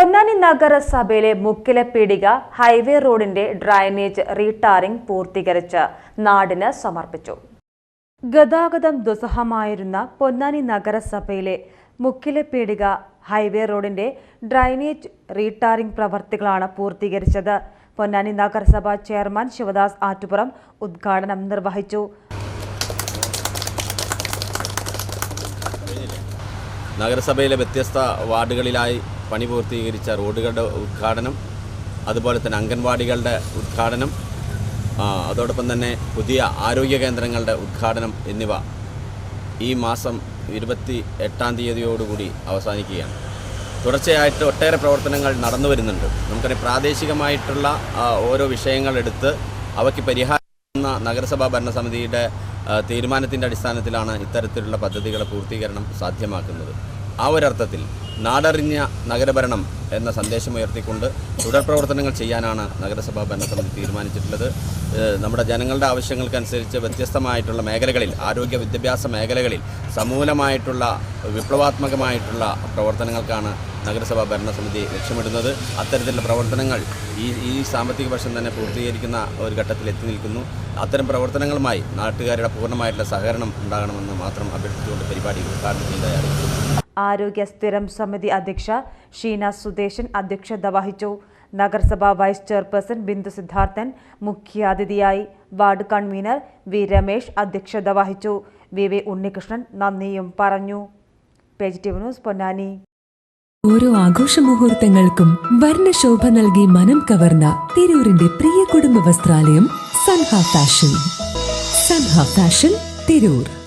പൊന്നാനി നഗരസഭയിലെ മുക്കിലെ പീടിക ഹൈവേ റോഡിന്റെ ഡ്രൈനേജ് റീടാറിംഗ് പൂർത്തീകരിച്ച് നാടിന് സമർപ്പിച്ചു. ഗതാഗതം ദുസ്സഹമായിരുന്ന പൊന്നാനി നഗരസഭയിലെ മുക്കിലെ പീടിക ഹൈവേ റോഡിന്റെ ഡ്രൈനേജ് റീടാറിംഗ് പ്രവർത്തികളാണ് പൂർത്തീകരിച്ചത്. പൊന്നാനി നഗരസഭ ചെയർമാൻ ശിവദാസ് ആറ്റുപുറം ഉദ്ഘാടനം നിർവഹിച്ചു. നഗരസഭയിലെ വ്യത്യസ്ത വാർഡുകളിലായി പണി പൂർത്തീകരിച്ച റോഡുകളുടെ ഉദ്ഘാടനം അതുപോലെ തന്നെ അംഗൻവാടികളുടെ ഉദ്ഘാടനം അതോടൊപ്പം തന്നെ പുതിയ ആരോഗ്യ കേന്ദ്രങ്ങളുടെ ഉദ്ഘാടനം എന്നിവ ഈ മാസം ഇരുപത്തി എട്ടാം തീയതിയോടുകൂടി അവസാനിക്കുകയാണ്. തുടർച്ചയായിട്ട് ഒട്ടേറെ പ്രവർത്തനങ്ങൾ നടന്നു വരുന്നുണ്ട്. നമുക്കറിയാം പ്രാദേശികമായിട്ടുള്ള ഓരോ വിഷയങ്ങളെടുത്ത് അവയ്ക്ക് പരിഹാരം നഗരസഭാ ഭരണസമിതിയുടെ തീരുമാനത്തിന്റെ അടിസ്ഥാനത്തിലാണ് ഇത്തരത്തിലുള്ള പദ്ധതികളുടെ പൂർത്തീകരണം സാധ്യമാക്കുന്നത്. ആ ഒരർത്ഥത്തിൽ നാടറിഞ്ഞ നഗരഭരണം എന്ന സന്ദേശം ഉയർത്തിക്കൊണ്ട് തുടർ പ്രവർത്തനങ്ങൾ ചെയ്യാനാണ് നഗരസഭാ ഭരണസമിതി തീരുമാനിച്ചിട്ടുള്ളത്. നമ്മുടെ ജനങ്ങളുടെ ആവശ്യങ്ങൾക്കനുസരിച്ച് വ്യത്യസ്തമായിട്ടുള്ള മേഖലകളിൽ ആരോഗ്യ വിദ്യാഭ്യാസ മേഖലകളിൽ സമൂലമായിട്ടുള്ള വിപ്ലവാത്മകമായിട്ടുള്ള പ്രവർത്തനങ്ങൾക്കാണ് നഗരസഭാ ഭരണസമിതി ലക്ഷ്യമിടുന്നത്. അത്തരത്തിലുള്ള പ്രവർത്തനങ്ങൾ ഈ ഈ സാമ്പത്തിക വർഷം തന്നെ പൂർത്തീകരിക്കുന്ന ഒരു ഘട്ടത്തിൽ എത്തി നിൽക്കുന്നു. അത്തരം പ്രവർത്തനങ്ങളുമായി നാട്ടുകാരുടെ പൂർണമായിട്ടുള്ള സഹകരണം ഉണ്ടാകണമെന്ന് മാത്രം അഭ്യർത്ഥിച്ചുകൊണ്ട് പരിപാടി ഉദ്ഘാടനം ചെയ്തതായിരുന്നു ആരോഗ്യ സ്ഥിരം സമിതി അധ്യക്ഷ ഷീന സുദേശൻ അധ്യക്ഷത വഹിച്ചു. നഗരസഭ വൈസ് ചെയർപേഴ്സൺ ബിന്ദു സിദ്ധാർത്ഥൻ മുഖ്യാതിഥിയായി വാർഡ് കൺവീനർ വി രമേശ് അധ്യക്ഷത വഹിച്ചു. വി വി ഉണ്ണികൃഷ്ണൻ നന്ദിയും പറഞ്ഞു. ന്യൂസ് പൊന്നാനി. ഓരോ ആഘോഷ മുഹൂർത്തങ്ങൾക്കും വർണശോഭ നൽകി മനം കവർന്ന തിരൂരിന്റെ പ്രിയ കുടുംബ വസ്ത്രാലയം സൻഹ ഫാഷൻ. സൻഹ ഫാഷൻ തിരൂർ.